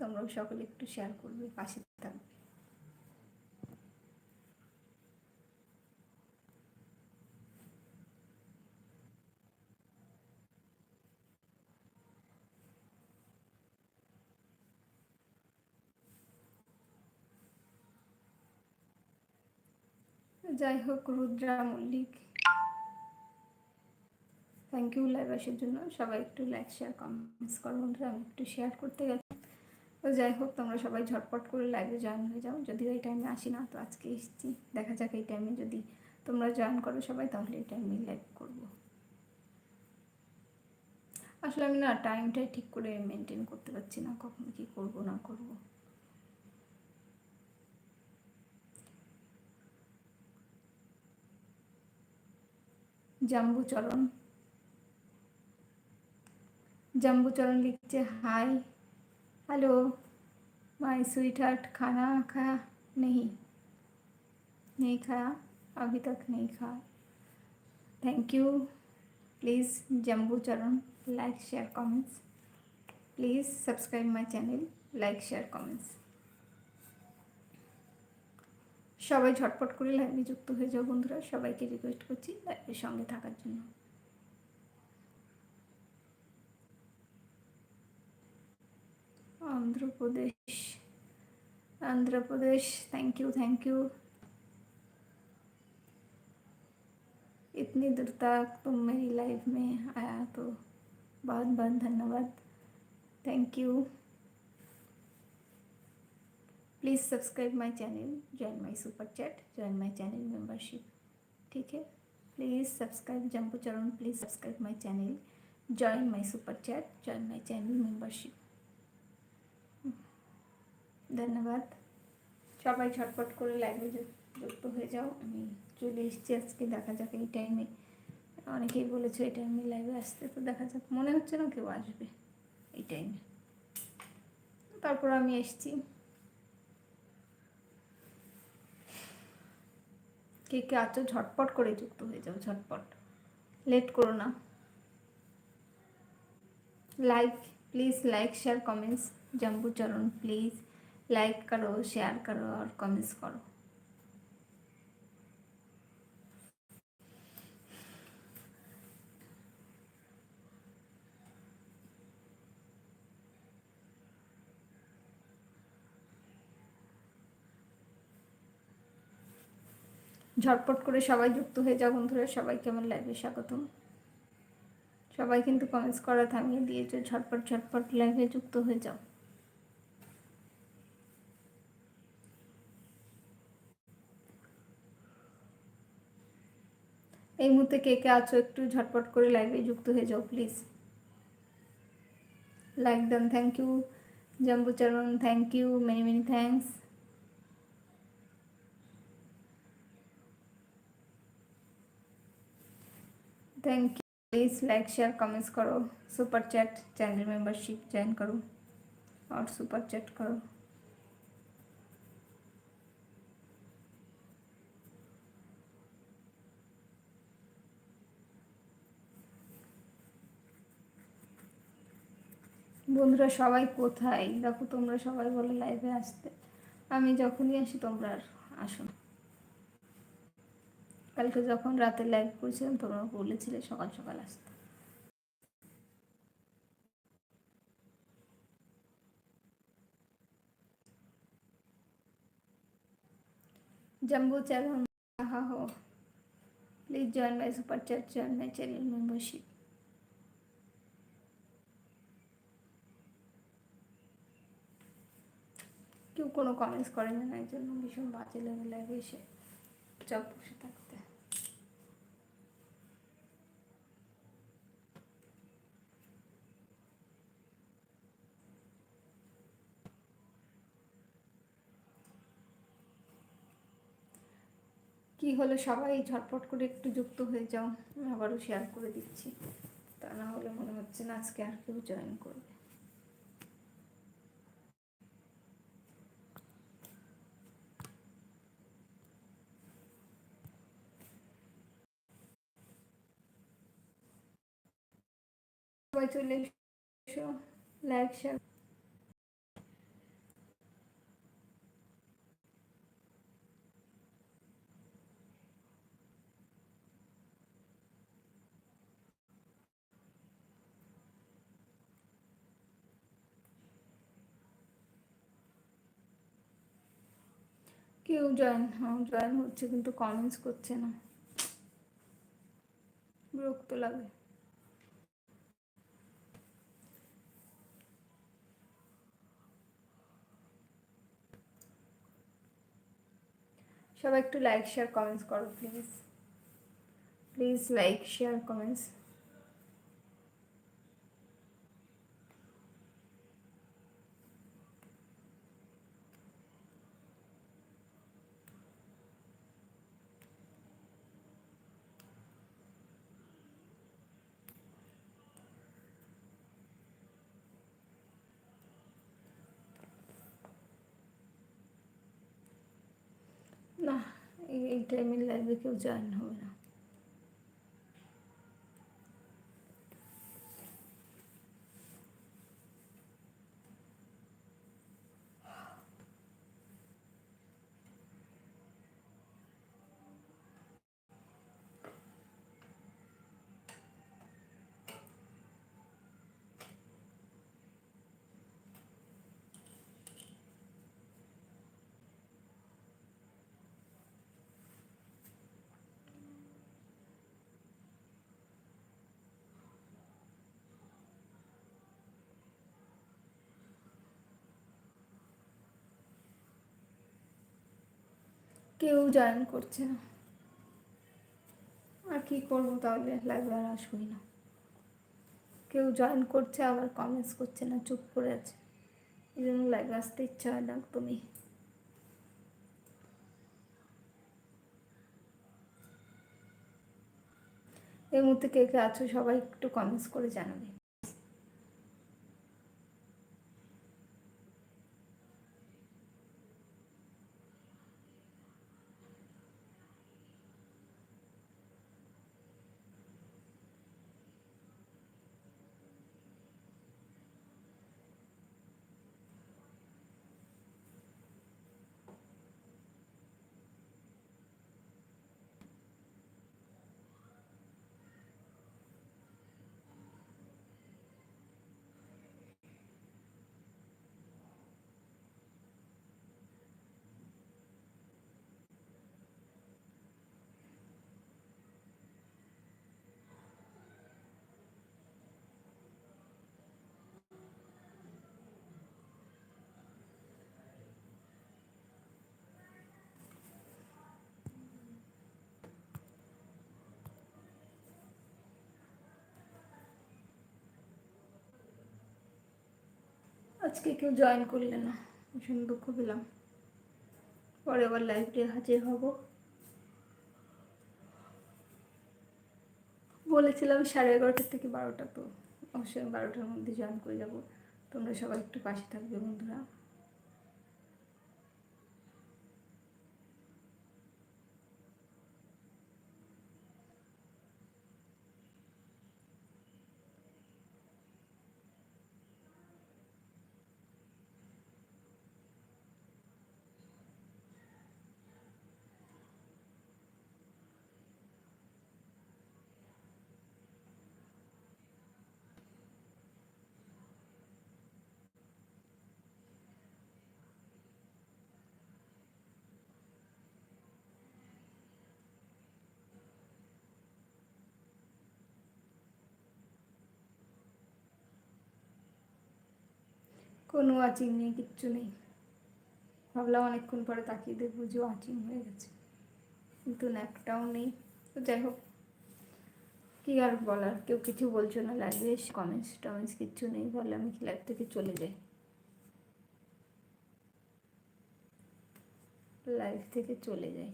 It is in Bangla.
তোমরাও সকলে একটু শেয়ার করবে, পাশে থাকবে। যাই হোক, Rudra Mallick thank you live আসার জন্য। সবাই একটু লাইক শেয়ার কমেন্টস করো বন্ধুরা, আমি একটু শেয়ার করতে গেলাম তো যাই হোক, তোমরা সবাই ঝটপট করে লাইভে জয়েন হয়ে যাও। যদিও এই টাইমে আসি না, তো আজকে এসেছি। দেখা যাক এই টাইমে যদি তোমরা জয়েন করো সবাই, তাহলে এই টাইমে লাইভ করব। আসলে আমি না টাইমটাই ঠিক করে মেনটেন করতে পারছি না, কখন কি করব, না করব। জাম্বুচরণ। জাম্বুচরণ লিখছে hi hello my sweetheart खाना खाया नहीं नहीं खाया अभी तक नहीं खाया thank you please Jambu Charan like share comments please subscribe my channel like share comments সবাই ঝটপট করে লাইভে যুক্ত হয়ে যাও বন্ধুরা সবাইকে রিকোয়েস্ট করছি লাইভের সঙ্গে থাকার জন্য Andhra Pradesh Andhra Pradesh thank you thank you इतनी दूर तक तुम मेरी लाइफ में आया तो बहुत बहुत धन्यवाद। Thank you please subscribe my channel join my super chat join my channel membership ठीक है? Please subscribe Jambu Charan please subscribe my channel join my super chat join my channel membership ধন্যবাদ। সবাই ছটপট করে লাইভে যুক্ত হয়ে যাও। আমি চলে এসেছি আজকে, দেখা যাক এই টাইমে অনেকেই বলেছে এই টাইমে লাইভে আসতে, তো দেখা যাক। মনে হচ্ছে না কেউ আসবে এই টাইমে তারপর আমি এসছি। কে কে আছো? ঝটপট করে যুক্ত হয়ে যাও, ঝটপট। লেট করো না। Like please like share comments Jambu Charan please like करो शेयर करो और कमेंट्स करो ঝটপট করে সবাই যুক্ত হয়ে যাও বন্ধুরা সবাইকে আমার লাইভে স্বাগতম সবাই কিন্তু কমেন্টস করা থামিয়ে দিয়েছে ঝটপট ঝটপট লাইভে যুক্ত হয়ে যাও এই মুহূর্তে কে কে আছো একটু ঝটপট করে লাইভে যুক্ত হয়ে যাও please like then thank you Jambucharan thank you many many thanks thank you please like share comments करो super chat channel membership join करो और सुपर चैट करो বন্ধুরা, সবাই কোথায়? দেখো তোমরা সবাই বলে লাইভে আসতে। আমি যখনই আসি, তোমরা আর আসো কালকে যখন রাতে লাইভ করেছিলাম, তোমরা বলেছিলে সকাল সকাল আসতে। জাম্বু চ্যানেল হা হো। Please join my super chat join my channel membership কোনো কমেন্টস করে না এই জন্য ভীষণ বাজে লেগে, লাগে এসে চপ বসে থাকতে। কি হলো সবাই? ঝটপট করে একটু যুক্ত হয়ে যাও, আবারও শেয়ার করে দিচ্ছি। তা না হলে মনে হচ্ছে না আজকে আর কেউ জয়েন করবে। সবাই চলে এসো লাইক শেয়ার কেউ জয়েন হ্যাঁ, জয়েন হচ্ছে কিন্তু কমেন্টস করছে না। বিরক্ত লাগে। সবাই একটু লাইক শেয়ার কমেন্টস করো please please like share comments না এই টাইমের লাইভে কেউ জয়েন হবে না কেউ জয়েন করছে না। আর কি করব তাহলে? লাইভে আর আসবোই না। কেউ জয়েন করছে, আবার কমেন্টস করছে না, চুপ করে আছে। এই জন্য লাইভে আসতে ইচ্ছা হয় না তুমি এই মুহূর্তে কে কে আছো সবাই একটু কমেন্টস করে জানাবে। আজকে কেউ জয়েন করলে না। ভীষণ দুঃখ পেলাম। পরে আবার লাইভে হাজির হব। বলেছিলাম সাড়ে এগারোটার থেকে বারোটা, তো অবশ্যই বারোটার মধ্যে জয়েন করে যাব। তোমরা সবাই একটু পাশে থাকবে, বন্ধুরা। কোনো ওয়াচিং নেই, কিচ্ছু নেই। ভাবলাম অনেকক্ষণ পরে তাকিয়ে দেখব যে ওয়াচিং হয়ে গেছে। কিন্তু একটাও নেই। তো যাই হোক, কী আর বলার? কেউ কিছু বলছো না লাইভে কমেন্টস টমেন্টস কিচ্ছু নেই বলে আমি লাইভ থেকে চলে যাই? লাইভ থেকে চলে যাই।